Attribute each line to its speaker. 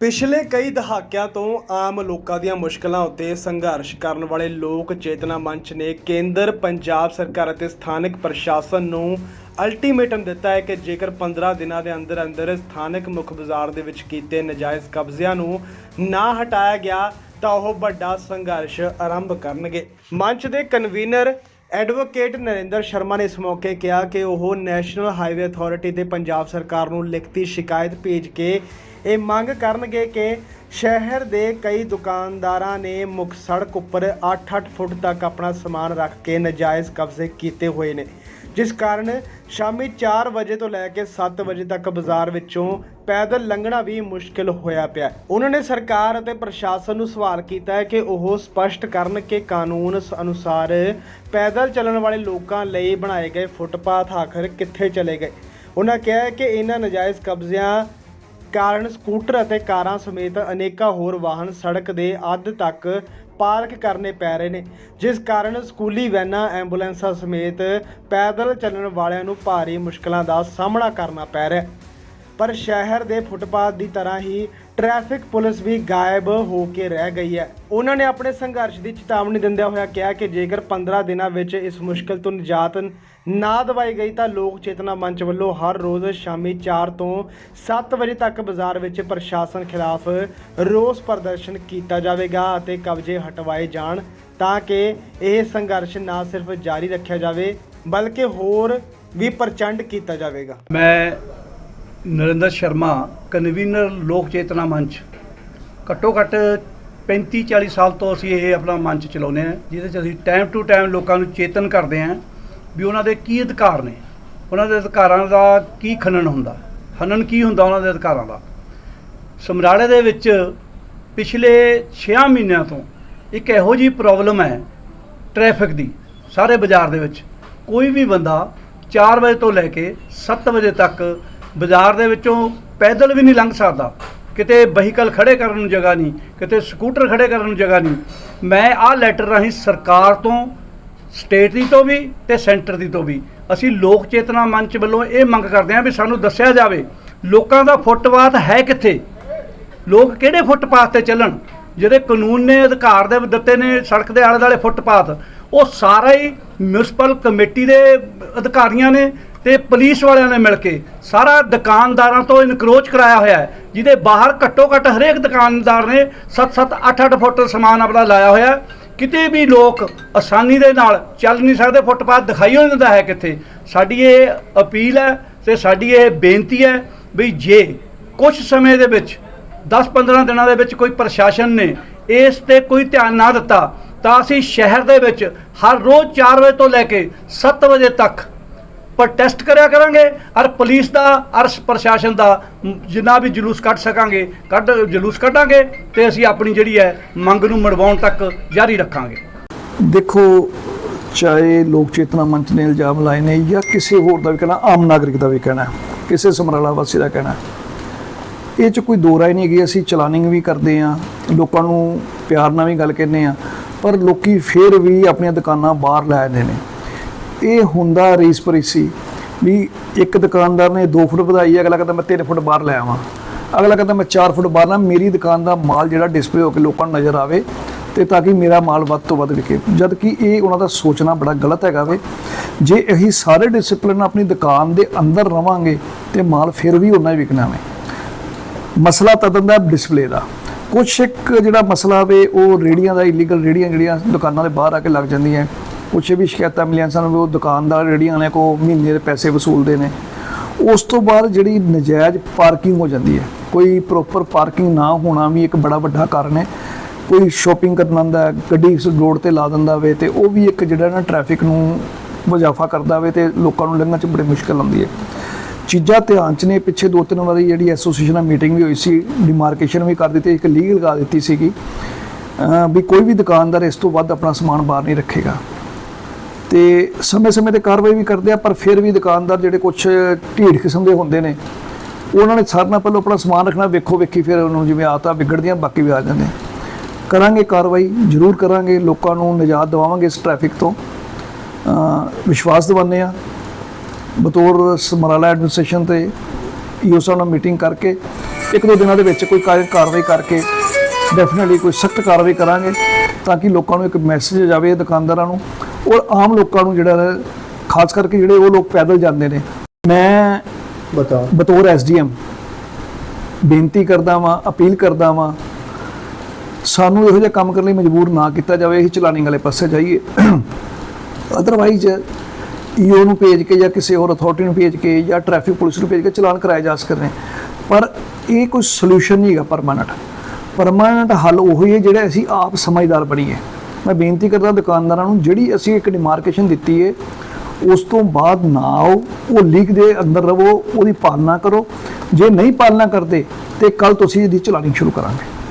Speaker 1: ਪਿਛਲੇ ਕਈ ਦਹਾਕਿਆਂ ਤੋਂ ਆਮ ਲੋਕਾਂ ਦੀਆਂ ਮੁਸ਼ਕਲਾਂ ਉੱਤੇ ਸੰਘਰਸ਼ ਕਰਨ ਵਾਲੇ ਲੋਕ ਚੇਤਨਾ ਮੰਚ ਨੇ ਕੇਂਦਰ, ਪੰਜਾਬ ਸਰਕਾਰ ਅਤੇ ਸਥਾਨਕ ਪ੍ਰਸ਼ਾਸਨ ਨੂੰ ਅਲਟੀਮੇਟਮ ਦਿੱਤਾ ਹੈ ਕਿ ਜੇਕਰ 15 ਦਿਨਾਂ ਦੇ ਅੰਦਰ ਅੰਦਰ ਸਥਾਨਕ ਮੁੱਖ ਬਾਜ਼ਾਰ ਦੇ ਵਿੱਚ ਕੀਤੇ ਨਜਾਇਜ਼ ਕਬਜ਼ਿਆਂ ਨੂੰ ਨਾ ਹਟਾਇਆ ਗਿਆ, ਤਾਂ ਉਹ ਵੱਡਾ ਸੰਘਰਸ਼ ਆਰੰਭ ਕਰਨਗੇ। ਮੰਚ ਦੇ ਕਨਵੀਨਰ ਐਡਵੋਕੇਟ ਨਰਿੰਦਰ ਸ਼ਰਮਾ ਨੇ ਇਸ ਮੌਕੇ ਕਿਹਾ ਕਿ ਉਹ ਨੈਸ਼ਨਲ ਹਾਈਵੇ ਅਥਾਰਟੀ ਤੇ ਪੰਜਾਬ ਸਰਕਾਰ ਨੂੰ ਲਿਖਤੀ ਸ਼ਿਕਾਇਤ ਭੇਜ ਕੇ ਇਹ ਮੰਗ ਕਰਨਗੇ ਕਿ ਸ਼ਹਿਰ ਦੇ ਕਈ ਦੁਕਾਨਦਾਰਾਂ ਨੇ ਮੁੱਖ ਸੜਕ ਉੱਪਰ 8-8 ਫੁੱਟ ਤੱਕ ਆਪਣਾ ਸਮਾਨ ਰੱਖ ਕੇ ਨਜਾਇਜ਼ ਕਬਜ਼ੇ ਕੀਤੇ ਹੋਏ ਨੇ। ਜਿਸ ਕਾਰਨ ਸ਼ਾਮੀ 4 ਵਜੇ ਤੋਂ ਲੈ ਕੇ 7 ਵਜੇ ਤੱਕ ਬਾਜ਼ਾਰ ਵਿੱਚੋਂ ਪੈਦਲ ਲੰਘਣਾ ਵੀ ਮੁਸ਼ਕਿਲ ਹੋਇਆ ਪਿਆ। ਉਹਨਾਂ ਨੇ ਸਰਕਾਰ ਅਤੇ ਪ੍ਰਸ਼ਾਸਨ ਨੂੰ ਸਵਾਲ ਕੀਤਾ ਹੈ ਕਿ ਉਹ ਸਪਸ਼ਟ ਕਰਨ ਕਿ ਕਾਨੂੰਨ ਸ- ਅਨੁਸਾਰ ਪੈਦਲ ਚੱਲਣ ਵਾਲੇ ਲੋਕਾਂ ਲਈ ਬਣਾਏ ਗਏ ਫੁੱਟਪਾਥ ਆਖਰ ਕਿੱਥੇ ਚਲੇ ਗਏ। ਉਹਨਾਂ ਕਿਹਾ ਕਿ ਇਹਨਾਂ ਨਜਾਇਜ਼ ਕਬਜ਼ਿਆਂ ਕਾਰਨ ਸਕੂਟਰ ਅਤੇ ਕਾਰਾਂ ਸਮੇਤ ਅਨੇਕਾਂ ਹੋਰ ਵਾਹਨ ਸੜਕ ਦੇ ਅੱਧ ਤੱਕ ਪਾਰਕ ਕਰਨੇ ਪੈ ਰਹੇ ਨੇ, ਜਿਸ ਕਾਰਨ ਸਕੂਲੀ ਵੈਨਾਂ, ਐਂਬੂਲੈਂਸਾਂ ਸਮੇਤ ਪੈਦਲ ਚੱਲਣ ਵਾਲਿਆਂ ਨੂੰ ਭਾਰੀ ਮੁਸ਼ਕਲਾਂ ਦਾ ਸਾਹਮਣਾ ਕਰਨਾ ਪੈ ਰਿਹਾ ਪਰ ਸ਼ਹਿਰ ਦੇ ਫੁੱਟਪਾਥ ਦੀ ਤਰ੍ਹਾਂ ਹੀ ਟ੍ਰੈਫਿਕ ਪੁਲਿਸ ਵੀ ਗਾਇਬ ਹੋ ਕੇ ਰਹਿ ਗਈ ਹੈ। ਉਹਨਾਂ ਨੇ ਆਪਣੇ ਸੰਘਰਸ਼ ਦੀ ਚੇਤਾਵਨੀ ਦਿੰਦਿਆਂ ਹੋਇਆ ਕਿਹਾ ਕਿ ਜੇਕਰ 15 ਦਿਨਾਂ ਵਿੱਚ ਇਸ ਮੁਸ਼ਕਲ ਤੋਂ ਨਿਜਾਤ ਨਾ ਦਵਾਈ ਗਈ ਤਾਂ ਲੋਕ ਚੇਤਨਾ ਮੰਚ ਵੱਲੋਂ ਹਰ ਰੋਜ਼ ਸ਼ਾਮੀ 4 ਤੋਂ 7 ਵਜੇ ਤੱਕ ਬਾਜ਼ਾਰ ਵਿੱਚ ਪ੍ਰਸ਼ਾਸਨ ਖਿਲਾਫ ਰੋਸ ਪ੍ਰਦਰਸ਼ਨ ਕੀਤਾ ਜਾਵੇਗਾ ਅਤੇ ਕਬਜ਼ੇ ਹਟਵਾਏ ਜਾਣ ਤਾਂ ਕਿ ਇਹ ਸੰਘਰਸ਼ ਨਾ ਸਿਰਫ ਜਾਰੀ ਰੱਖਿਆ ਜਾਵੇ, ਬਲਕਿ ਹੋਰ ਵੀ ਪ੍ਰਚੰਡ ਕੀਤਾ ਜਾਵੇਗਾ।
Speaker 2: ਮੈਂ ਨਰਿੰਦਰ ਸ਼ਰਮਾ, ਕਨਵੀਨਰ ਲੋਕ ਚੇਤਨਾ ਮੰਚ। ਘੱਟੋ ਘੱਟ 35 40 ਸਾਲ ਤੋਂ ਅਸੀਂ ਇਹ ਆਪਣਾ ਮੰਚ ਚਲਾਉਂਦੇ ਹਾਂ, ਜਿਹਦੇ 'ਚ ਅਸੀਂ ਟਾਈਮ ਟੂ ਟਾਈਮ ਲੋਕਾਂ ਨੂੰ ਚੇਤਨ ਕਰਦੇ ਹਾਂ ਵੀ ਉਹਨਾਂ ਦੇ ਕੀ ਅਧਿਕਾਰ ਨੇ। ਉਹਨਾਂ ਦੇ ਅਧਿਕਾਰਾਂ ਦਾ ਕੀ ਖਨਨ ਹੁੰਦਾ, ਹਨਨ ਕੀ ਹੁੰਦਾ ਉਹਨਾਂ ਦੇ ਅਧਿਕਾਰਾਂ ਦਾ। ਸਮਰਾਲੇ ਦੇ ਵਿੱਚ ਪਿਛਲੇ 6 ਮਹੀਨਿਆਂ ਤੋਂ ਇੱਕ ਇਹੋ ਜਿਹੀ ਪ੍ਰੋਬਲਮ ਹੈ ਟ੍ਰੈਫਿਕ ਦੀ, ਸਾਰੇ ਬਾਜ਼ਾਰ ਦੇ ਵਿੱਚ। ਕੋਈ ਵੀ ਬੰਦਾ 4 ਵਜੇ ਤੋਂ ਲੈ ਕੇ 7 ਵਜੇ ਤੱਕ ਬਾਜ਼ਾਰ ਦੇ ਵਿੱਚੋਂ ਪੈਦਲ ਵੀ ਨਹੀਂ ਲੰਘ ਸਕਦਾ। ਕਿਤੇ ਵਹੀਕਲ ਖੜੇ ਕਰਨ ਨੂੰ ਜਗ੍ਹਾ ਨਹੀਂ, ਕਿਤੇ ਸਕੂਟਰ ਖੜੇ ਕਰਨ ਨੂੰ ਜਗ੍ਹਾ ਨਹੀਂ। ਮੈਂ ਆਹ ਲੈਟਰ ਰਾਹੀਂ ਸਰਕਾਰ ਤੋਂ, ਸਟੇਟ ਦੀ ਤੋਂ ਵੀ ਤੇ ਸੈਂਟਰ ਦੀ ਤੋਂ ਵੀ। ਅਸੀਂ ਲੋਕ ਚੇਤਨਾ ਮੰਚ ਵੱਲੋਂ ਇਹ ਮੰਗ ਕਰਦੇ ਹਾਂ ਵੀ ਸਾਨੂੰ ਦੱਸਿਆ ਜਾਵੇ, ਲੋਕਾਂ ਦਾ ਫੁੱਟਪਾਥ ਹੈ ਕਿੱਥੇ? ਲੋਕ ਕਿਹੜੇ ਫੁੱਟਪਾਥ ਤੇ ਚੱਲਣ? ਜਿਹੜੇ ਕਾਨੂੰਨ ਨੇ, ਅਧਿਕਾਰ ਦੇ ਦਿੱਤੇ ਨੇ ਸੜਕ ਦੇ ਆਲੇ ਦੁਆਲੇ ਫੁੱਟਪਾਥ, ਉਹ ਸਾਰਾ ਹੀ ਮਿਊਨਿਸਪਲ ਕਮੇਟੀ ਦੇ ਅਧਿਕਾਰੀਆਂ ਨੇ ਤੇ ਪੁਲਿਸ ਵਾਲਿਆਂ ਨੇ ਮਿਲ ਕੇ ਸਾਰਾ ਦੁਕਾਨਦਾਰਾਂ ਤੋਂ ਇਨਕਰੋਚ ਕਰਾਇਆ ਹੋਇਆ ਹੈ, ਜਿਹਦੇ ਬਾਹਰ ਘੱਟੋ ਘੱਟ ਹਰੇਕ ਦੁਕਾਨਦਾਰ ਨੇ 7-7 8-8 ਫੁੱਟ ਸਮਾਨ ਆਪਣਾ ਲਾਇਆ ਹੋਇਆ ਕਿਤੇ ਵੀ ਲੋਕ ਆਸਾਨੀ ਦੇ ਨਾਲ ਚੱਲ ਨਹੀਂ ਸਕਦੇ, ਫੁੱਟਪਾਥ ਦਿਖਾਈ ਹੋ ਨਹੀਂ ਦਿੰਦਾ ਹੈ ਕਿੱਥੇ। ਸਾਡੀ ਇਹ ਅਪੀਲ ਹੈ ਤੇ ਸਾਡੀ ਇਹ ਬੇਨਤੀ ਹੈ ਵੀ ਜੇ ਕੁਝ ਸਮੇਂ ਦੇ ਵਿੱਚ 10-15 ਦਿਨਾਂ ਦੇ ਵਿੱਚ ਕੋਈ ਪ੍ਰਸ਼ਾਸਨ ਨੇ ਇਸ ਤੇ ਕੋਈ ਧਿਆਨ ਨਾ ਦਿੱਤਾ, ਤਾਂ ਅਸੀਂ ਸ਼ਹਿਰ ਦੇ ਵਿੱਚ ਹਰ ਰੋਜ਼ 4 ਵਜੇ ਤੋਂ ਲੈ ਕੇ 7 ਵਜੇ ਤੱਕ ਪ੍ਰੋਟੈਸਟ ਕਰਿਆ ਕਰਾਂਗੇ, ਔਰ ਪੁਲਿਸ ਦਾ, ਔਰ ਪ੍ਰਸ਼ਾਸਨ ਦਾ ਜਿੰਨਾ ਵੀ ਜਲੂਸ ਕੱਢ ਸਕਾਂਗੇ, ਕੱਢ, ਜਲੂਸ ਕੱਢਾਂਗੇ, ਤੇ ਅਸੀਂ ਆਪਣੀ ਜਿਹੜੀ ਹੈ ਮੰਗ ਨੂੰ ਮੜਵਾਉਣ ਤੱਕ ਜਾਰੀ ਰੱਖਾਂਗੇ।
Speaker 3: ਦੇਖੋ, ਚਾਹੇ ਲੋਕ ਚੇਤਨਾ ਮੰਚ ਨੇ ਇਲਜ਼ਾਮ ਲਾਏ ਨੇ ਜਾਂ ਕਿਸੇ ਹੋਰ ਦਾ ਵੀ ਕਹਿਣਾ, ਆਮ ਨਾਗਰਿਕ ਦਾ ਵੀ ਕਹਿਣਾ, ਕਿਸੇ ਸਮਰਾਲਾ ਵਾਸੀ ਦਾ ਕਹਿਣਾ, ਇਹ ਚ ਕੋਈ ਦੋ ਰਾਏ ਨਹੀਂ ਹੈਗੀ, ਅਸੀਂ ਚਲਾਨਿੰਗ ਵੀ ਕਰਦੇ ਆ ਲੋਕਾਂ ਨੂੰ ਪਿਆਰ ਨਾਲ ਵੀ ਗੱਲ ਕਹਿੰਦੇ ਆ ਪਰ ਲੋਕੀ ਫੇਰ ਵੀ ਆਪਣੀਆਂ ਦੁਕਾਨਾਂ ਬਾਹਰ ਲੈ ਆਉਂਦੇ ਨੇ। ਇਹ ਹੁੰਦਾ ਰੀਸ ਪਰੀਸੀ ਵੀ ਇੱਕ ਦੁਕਾਨਦਾਰ ਨੇ 2 ਫੁੱਟ ਵਧਾਈ, ਅਗਲਾ ਕਹਿੰਦਾ ਮੈਂ 3 ਫੁੱਟ ਬਾਹਰ ਲੈ ਆਵਾਂ। ਅਗਲਾ ਕਹਿੰਦਾ ਮੈਂ 4 ਫੁੱਟ ਬਾਹਰ ਨਾ, ਮੇਰੀ ਦੁਕਾਨ ਦਾ ਮਾਲ ਜਿਹੜਾ ਡਿਸਪਲੇ ਹੋ ਕੇ ਲੋਕਾਂ ਨੂੰ ਨਜ਼ਰ ਆਵੇ ਤੇ ਤਾਂ ਕਿ ਮੇਰਾ ਮਾਲ ਵੱਧ ਤੋਂ ਵੱਧ ਵਿਕੇ। ਜਦ ਕਿ ਇਹ ਉਹਨਾਂ ਦਾ ਸੋਚਣਾ ਬੜਾ ਗਲਤ ਹੈਗਾ ਵੇ, ਜੇ ਇਹੀ ਸਾਰੇ ਡਿਸਪਲਿਨ ਆਪਣੀ ਦੁਕਾਨ ਦੇ ਅੰਦਰ ਰਵਾਂਗੇ ਤੇ ਮਾਲ ਫਿਰ ਵੀ ਉਹਨਾਂ ਹੀ ਵਿਕਣਾ ਵੇ। ਮਸਲਾ ਤਦਨ ਦਾ ਡਿਸਪਲੇ ਦਾ। ਕੁਛ ਇੱਕ ਜਿਹੜਾ ਮਸਲਾ ਵੇ, ਉਹ ਰੇੜੀਆਂ ਦਾ ਇਲੀਗਲ ਰੇੜੀਆਂ ਜਿਹੜੀਆਂ ਦੁਕਾਨਾਂ ਦੇ ਬਾਹਰ ਆ ਕੇ ਲੱਗ ਜਾਂਦੀਆਂ। ਕੁਛ ਵੀ ਸ਼ਿਕਾਇਤਾਂ ਮਿਲੀਆਂ ਸਾਨੂੰ ਵੀ ਉਹ ਦੁਕਾਨਦਾਰ ਰੇੜੀਆਂ ਨੇ ਕੋ ਮਹੀਨੇ ਦੇ ਪੈਸੇ ਵਸੂਲਦੇ ਨੇ। ਉਸ ਤੋਂ ਬਾਅਦ ਜਿਹੜੀ ਨਜਾਇਜ਼ ਪਾਰਕਿੰਗ ਹੋ ਜਾਂਦੀ ਹੈ, ਕੋਈ ਪ੍ਰੋਪਰ ਪਾਰਕਿੰਗ ਨਾ ਹੋਣਾ ਵੀ ਇੱਕ ਬੜਾ ਵੱਡਾ ਕਾਰਨ ਹੈ। ਕੋਈ ਸ਼ਾਪਿੰਗ ਕਰਨ ਆਉਂਦਾ ਗੱਡੀ ਇਸ ਰੋਡ ਤੇ ਲਾ ਦਿੰਦਾ ਵੇ ਤੇ ਉਹ ਵੀ ਇੱਕ ਜਿਹੜਾ ਨਾ ਟ੍ਰੈਫਿਕ ਨੂੰ ਵਜਾਫਾ ਕਰਦਾ ਵੇ ਤੇ ਲੋਕਾਂ ਨੂੰ ਲੰਘਣ 'ਚ ਬੜੀ ਮੁਸ਼ਕਲ ਆਉਂਦੀ ਹੈ। ਚੀਜ਼ਾਂ ਧਿਆਨ ਚ ਨੇ, ਪਿੱਛੇ ਦੋ ਤਿੰਨ ਵਾਰੀ ਜਿਹੜੀ ਐਸੋਸੀਏਸ਼ਨ ਨਾਲ ਮੀਟਿੰਗ ਵੀ ਹੋਈ ਸੀ ਡਿਮਾਰਕੇਸ਼ਨ ਵੀ ਕਰ ਦਿੱਤੀ, ਇੱਕ ਲੀਗਲ ਲਗਾ ਦਿੱਤੀ ਸੀਗੀ। ਵੀ ਕੋਈ ਵੀ ਦੁਕਾਨਦਾਰ ਇਸ ਤੋਂ ਵੱਧ ਆਪਣਾ ਸਮਾਨ ਬਾਹਰ ਨਹੀਂ ਰੱਖੇਗਾ। ਤੇ ਸਮੇਂ-ਸਮੇਂ ਤੇ ਕਾਰਵਾਈ ਵੀ ਕਰਦੇ ਆ, ਪਰ ਫਿਰ ਵੀ ਦੁਕਾਨਦਾਰ ਜਿਹੜੇ ਕੁਝ ਢੀਠ ਕਿਸਮ ਦੇ ਹੁੰਦੇ ਨੇ, ਉਹਨਾਂ ਨੇ ਸਾਰਿਆਂ ਨਾਲ ਪਹਿਲਾਂ ਆਪਣਾ ਸਮਾਨ ਰੱਖਣਾ ਵੇਖੋ ਵੇਖੀ ਫਿਰ ਉਹਨਾਂ ਨੂੰ ਜਿਵੇਂ ਆਤਾ ਵਿਗੜਦੀਆਂ, ਬਾਕੀ ਵੀ ਆ ਜਾਂਦੇ ਕਰਾਂਗੇ ਕਾਰਵਾਈ, ਜ਼ਰੂਰ ਕਰਾਂਗੇ, ਲੋਕਾਂ ਨੂੰ ਨਿਜਾਤ ਦਿਵਾਵਾਂਗੇ ਇਸ ਟ੍ਰੈਫਿਕ ਤੋਂ। ਵਿਸ਼ਵਾਸ ਦਿਵਾਉਂਦੇ ਆ ਬਤੌਰ ਸਮਰਾਲਾ ਐਡਮਿਨਿਸਟ੍ਰੇਸ਼ਨ ਤੇ ਈਓ ਸਾਹਿਬ ਨਾਲ ਮੀਟਿੰਗ ਕਰਕੇ, ਇੱਕ ਦੋ ਦਿਨਾਂ ਦੇ ਵਿੱਚ ਕੋਈ ਕਾਰਵਾਈ ਕਰਕੇ, ਡੈਫੀਨਿਟਲੀ ਕੋਈ ਸਖਤ ਕਾਰਵਾਈ ਕਰਾਂਗੇ, ਤਾਂ ਕਿ ਲੋਕਾਂ ਨੂੰ ਇੱਕ ਮੈਸੇਜ ਜਾਵੇ ਦੁਕਾਨਦਾਰਾਂ ਨੂੰ ਔਰ ਆਮ ਲੋਕਾਂ ਨੂੰ ਜਿਹੜਾ ਖਾਸ ਕਰਕੇ ਜਿਹੜੇ ਉਹ ਲੋਕ ਪੈਦਲ ਜਾਂਦੇ ਨੇ। ਮੈਂ
Speaker 2: ਬਤਾ।
Speaker 3: ਬਤੌਰ ਐਸਡੀਐਮ ਬੇਨਤੀ ਕਰਦਾ ਵਾਂ ਅਪੀਲ ਕਰਦਾ ਵਾਂ ਸਾਨੂੰ ਇਹੋ ਜਿਹਾ ਕੰਮ ਕਰਨ ਲਈ ਮਜਬੂਰ ਨਾ ਕੀਤਾ ਜਾਵੇ ਅਸੀਂ ਚਲਾਨਿੰਗ ਵਾਲੇ ਪਾਸੇ ਜਾਈਏ। ਅਦਰਵਾਈਜ਼ ਈਓ ਨੂੰ ਭੇਜ ਕੇ ਜਾਂ ਕਿਸੇ ਹੋਰ ਅਥਾਰਟੀ ਨੂੰ ਭੇਜ ਕੇ ਜਾਂ ਟ੍ਰੈਫਿਕ ਪੁਲਿਸ ਨੂੰ ਭੇਜ ਕੇ ਚਲਾਨ ਕਰਾਏ ਜਾ ਸਕਦੇ ਪਰ ਇਹ ਕੋਈ ਸੋਲੂਸ਼ਨ ਨਹੀਂ ਹੈਗਾ ਪਰਮਾਨੈਂਟ ਪਰਮਾਨੈਂਟ ਹੱਲ ਉਹ ਹੀ ਹੈ ਜਿਹੜਾ ਅਸੀਂ ਆਪ ਸਮਝਦਾਰ ਬਣੀਏ। ਮੈਂ ਬੇਨਤੀ ਕਰਦਾ ਦੁਕਾਨਦਾਰਾਂ ਨੂੰ, ਜਿਹੜੀ ਅਸੀਂ ਇੱਕ ਡਿਮਾਰਕੇਸ਼ਨ ਦਿੱਤੀ ਹੈ ਉਸ ਤੋਂ ਬਾਅਦ ਨਾ ਆਓ, ਉਹ ਲੀਕ ਦੇ ਅੰਦਰ ਰਵੋ, ਉਹਦੀ ਪਾਲਣਾ ਕਰੋ। ਜੇ ਨਹੀਂ ਪਾਲਣਾ ਕਰਦੇ, ਤੇ ਕੱਲ ਤੁਸੀਂ ਇਹਦੀ ਚਲਾਣੀ ਸ਼ੁਰੂ ਕਰਾਂਗੇ।